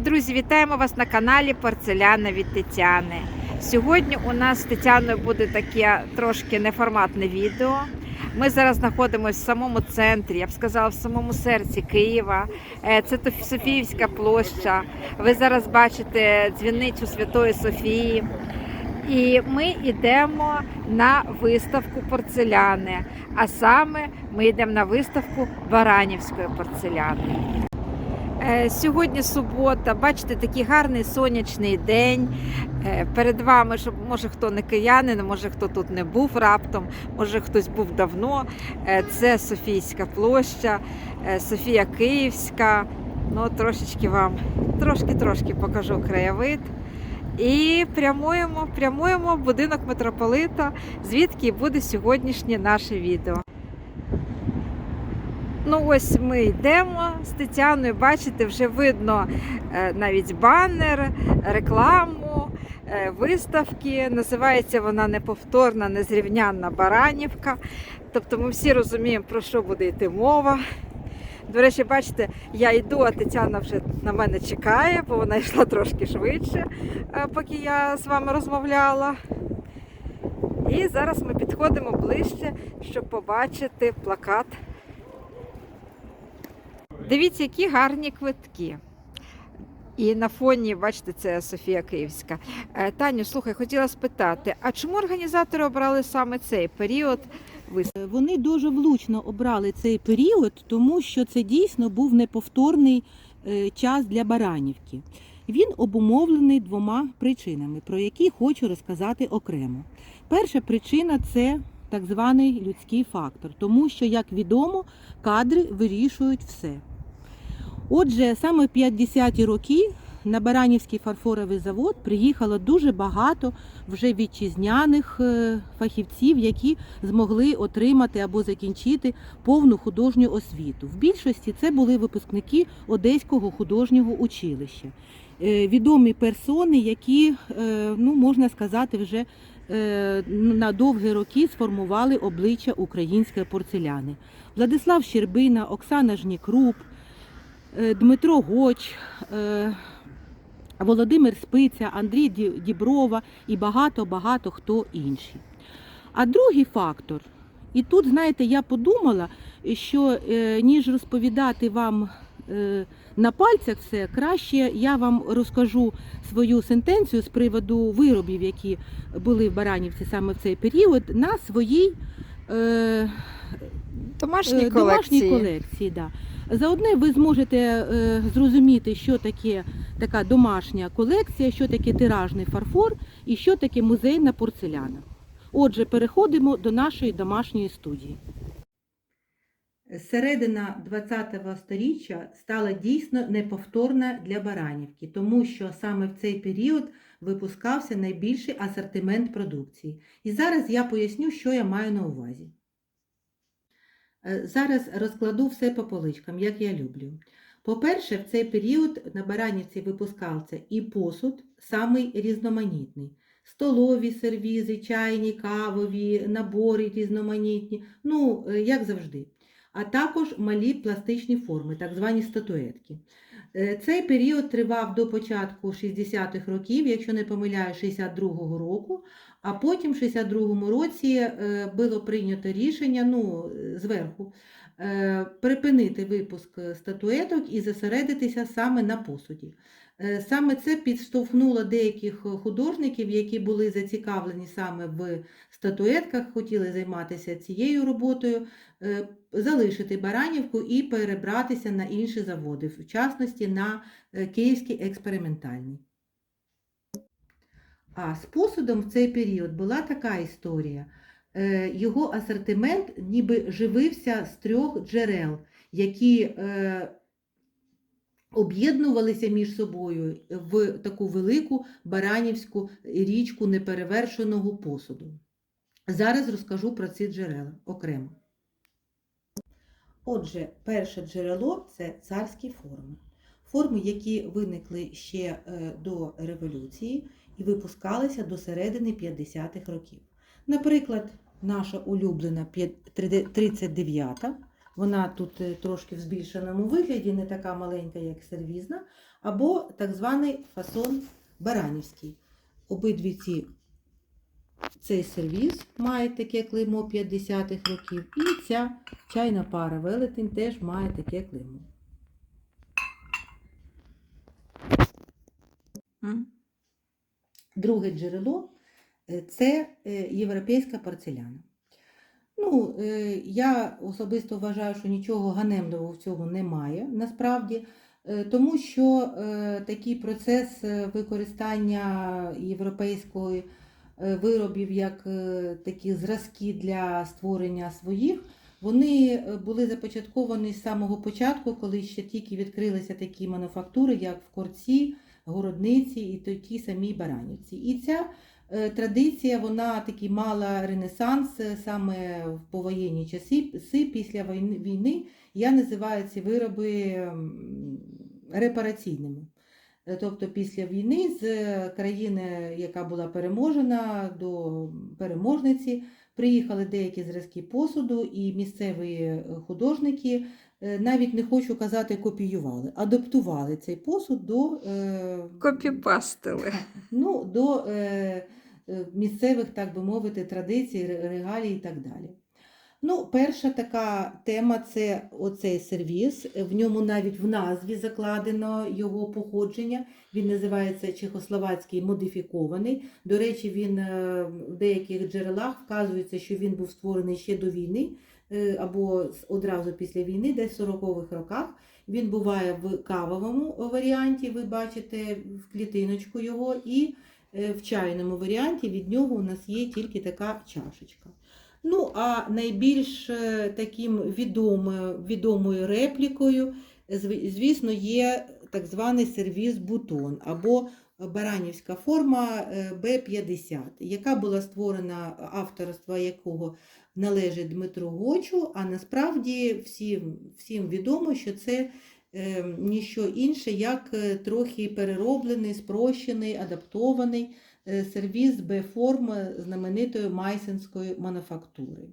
Друзі, вітаємо вас на каналі Порцеляна від Тетяни. Сьогодні у нас з Тетяною буде таке трошки неформатне відео. Ми зараз знаходимося в самому центрі, я б сказала, в самому серці Києва. Е, Це Софіївська площа. Ви зараз бачите дзвіницю Святої Софії. І ми йдемо на виставку порцеляни. А саме ми йдемо на виставку Баранівської порцеляни. Е, Сьогодні субота, бачите, такий гарний сонячний день. Е, Перед вами, щоб може хто не киянин, може хто тут не був раптом, може хтось був давно. Е, Це Софійська площа, Софія Київська. Ну, трошечки вам, трошки-трошки покажу краєвид. І прямуємо, прямуємо в будинок митрополита, звідки буде сьогоднішнє наше відео. Ну, ось ми йдемо з Тетяною. Бачите, вже видно е, навіть банер, рекламу, е, виставки. Називається вона неповторна, незрівнянна Баранівка. Тобто ми всі розуміємо, про що буде йти мова. До речі, бачите, я йду, а Тетяна вже на мене чекає, бо вона йшла трошки швидше, е, поки я з вами розмовляла. І зараз ми підходимо ближче, щоб побачити плакат Дивіться, які гарні квитки. І на фоні, бачите, це Софія Київська. Е, Таню, слухай, хотіла спитати, а чому організатори обрали саме цей період? Вони дуже влучно обрали цей період, тому що це дійсно був неповторний е, час для Баранівки. Він обумовлений двома причинами, про які хочу розказати окремо. Перша причина це так званий людський фактор, тому що, як відомо, кадри вирішують все. Отже, саме в 50-ті роки на Баранівський фарфоровий завод приїхало дуже багато вже вітчизняних е, фахівців, які змогли отримати або закінчити повну художню освіту. В більшості це були випускники Одеського художнього училища. Е, Відомі персони, які, е, ну можна сказати, вже на довгі роки сформували обличчя української порцеляни. Владислав Щербина, Оксана Жнікруп, Дмитро Гоч, е, Володимир Спиця, Андрій Діброва і багато-багато хто інші. А другий фактор, і тут, знаєте, я подумала, що е, ніж розповідати вам е, на пальцях все, краще я вам розкажу свою сентенцію з приводу виробів, які були в Баранівці саме в цей період, на своїй е, Домашні Е, колекції. Колекції, да. Заодне ви зможете е, зрозуміти, що таке така домашня колекція, що таке тиражний фарфор і що таке музейна порцеляна. Отже, переходимо до нашої домашньої студії. Середина ХХ століття стала дійсно неповторна для Баранівки, тому що саме в цей період випускався найбільший асортимент продукції. І зараз я поясню, що я маю на увазі. Е, Зараз розкладу все по поличкам, як я люблю. По-перше, в цей період на бараніці випускався і посуд, самий різноманітний. Столові сервізи, чайні, кавові, набори різноманітні, ну, е, як завжди. А також малі пластичні форми, так звані статуетки. Е, Цей період тривав до початку 60-х років, якщо не помиляю, 62-го року, а потім в 62-му році е, було прийнято рішення ну, зверху е, припинити випуск статуеток і зосередитися саме на посуді. Е, Саме це підштовхнуло деяких художників, які були зацікавлені саме в статуетках, хотіли займатися цією роботою, е, залишити Баранівку і перебратися на інші заводи, в частності на е, Київський експериментальний. А з посудом в цей період була така історія. Е, Його асортимент ніби живився з трьох джерел, які е, об'єднувалися між собою в таку велику баранівську річку неперевершеного посуду. Зараз розкажу про ці джерела окремо. Отже, перше джерело це царські форми. Форми, які виникли ще е, до революції і випускалися до середини 50-х років. Наприклад, наша улюблена 39-та Вона тут е, трошки в збільшеному вигляді, не така маленька, як сервізна, або так званий фасон баранівський. Обидві ці цей сервіз має таке клеймо 50-х років, і ця чайна пара велетень теж має таке клеймо. Друге джерело е, це е, європейська порцеляна. Ну, е, я особисто вважаю, що нічого ганебного в цьому немає насправді, е, тому що е, такий процес використання європейської виробів як такі зразки для створення своїх, вони були започатковані з самого початку, коли ще тільки відкрилися такі мануфактури, як в Корці, Городниці і то- ті самій Баранівці. І ця е, традиція, вона таки мала ренесанс е, саме в повоєнні часи си, після війни. Я називаю ці вироби репараційними. Е, Тобто після війни з країни, яка була переможена до переможниці, приїхали деякі зразки посуду, і місцеві е, художники, е, навіть не хочу казати, копіювали, адаптували цей посуд до е, Копіпастили. ну, до місцевих, так би мовити, традицій, регалій і так далі. Ну, перша така тема це оцей сервіс. В ньому навіть в назві закладено його походження. Він називається Чехословацький модифікований. До речі, він е, в деяких джерелах вказується, що він був створений ще до війни е, або одразу після війни, десь в 40-х роках. Він буває в кавовому варіанті, ви бачите в клітиночку його, і е, в чайному варіанті від нього у нас є тільки така чашечка. Ну, а найбільш е, таким відомою, відомою реплікою, звісно, є так званий сервіз бутон або баранівська форма е, Б-50, яка була створена авторства якого належить Дмитру Гочу, а насправді всім, всім відомо, що це е, ніщо інше, як трохи перероблений, спрощений, адаптований сервіз Б-форм знаменитої майсенської мануфактури.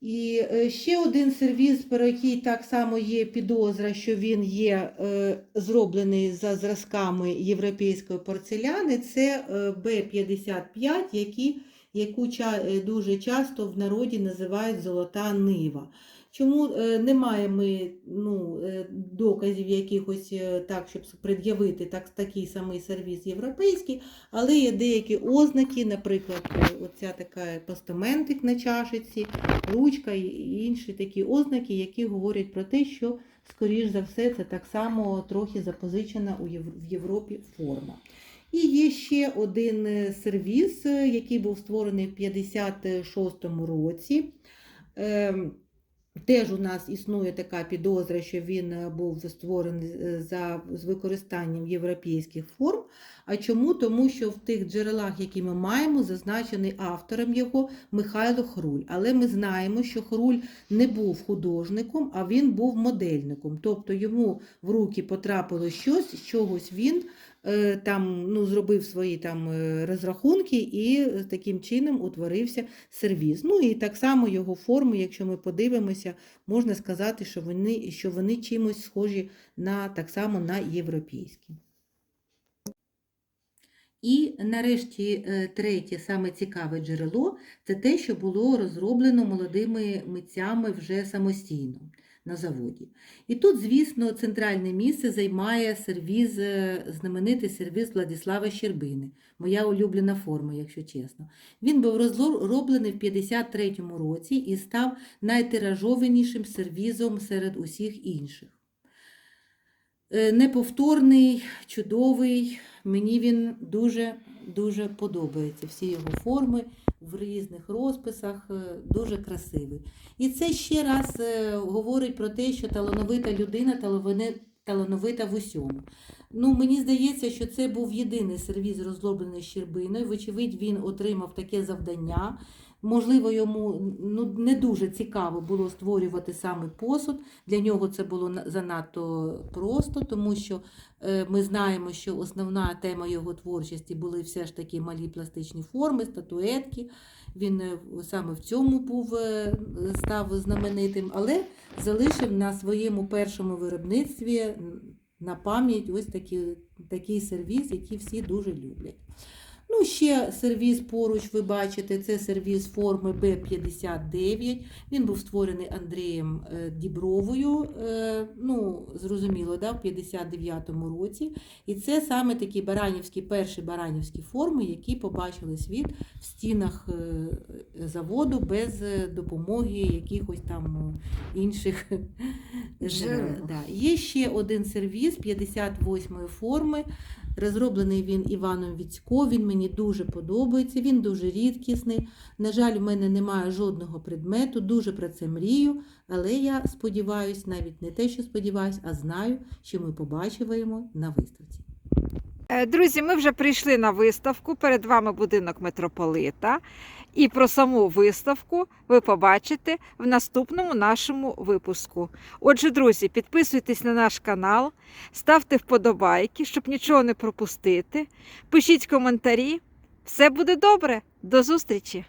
І е, ще один сервіз, про який так само є підозра, що він є е, зроблений за зразками європейської порцеляни, це е, Б-55, які, яку е, дуже часто в народі називають золота нива. Чому е, немає ми ну, е, доказів якихось так, щоб пред'явити так, такий самий сервіс європейський, але є деякі ознаки, наприклад, оця така постаментик на чашиці, ручка і інші такі ознаки, які говорять про те, що, скоріш за все, це так само трохи запозичена у в Європі форма. І є ще один е, сервіс, е, який був створений в 56-му році. Ем, Теж у нас існує така підозра, що він е, був створений за з використанням європейських форм. А чому? Тому що в тих джерелах, які ми маємо, зазначений автором його Михайло Хруль. Але ми знаємо, що Хруль не був художником, а він був модельником. Тобто йому в руки потрапило щось, з чогось він там ну, зробив свої там е, розрахунки і е, таким чином утворився сервіз. Ну і так само його форми, якщо ми подивимося, можна сказати, що вони, що вони чимось схожі на так само на європейські. І нарешті е, третє, саме цікаве джерело, це те, що було розроблено молодими митцями вже самостійно на заводі. І тут, звісно, центральне місце займає сервіз, е, знаменитий сервіз Владислава Щербини, моя улюблена форма, якщо чесно. Він був розроблений в 53-му році і став найтиражованішим сервізом серед усіх інших. Е, Неповторний, чудовий, мені він дуже-дуже подобається. Всі його форми в різних розписах, е, дуже красивий. І це ще раз е, говорить про те, що талановита людина талановита в усьому. Ну, мені здається, що це був єдиний сервіз, розроблений Щербиною. Вочевидь, він отримав таке завдання Можливо, йому ну, не дуже цікаво було створювати саме посуд. Для нього це було занадто просто, тому що е, ми знаємо, що основна тема його творчості були все ж таки малі пластичні форми, статуетки. Він е, саме в цьому був е, став знаменитим, але залишив на своєму першому виробництві на пам'ять ось такі, такий сервіс, який всі дуже люблять. Ну, ще сервіс поруч, ви бачите, це сервіс форми Б59. Він був створений Андрієм е, Дібровою, е, ну, зрозуміло, да, в 59-му році. І це саме такі баранівські, перші баранівські форми, які побачили світ в стінах е, заводу без допомоги якихось там інших. Да. Є ще один сервіс 58-ї форми. Розроблений він Іваном Віцько. Він мені дуже подобається. Він дуже рідкісний. На жаль, в мене немає жодного предмету. Дуже про це мрію. Але я сподіваюся, навіть не те, що сподіваюся, а знаю, що ми побачимо на виставці. Е, Друзі, ми вже прийшли на виставку. Перед вами будинок митрополита. І про саму виставку ви побачите в наступному нашому випуску. Отже, друзі, підписуйтесь на наш канал, ставте вподобайки, щоб нічого не пропустити. Пишіть коментарі. Все буде добре. До зустрічі!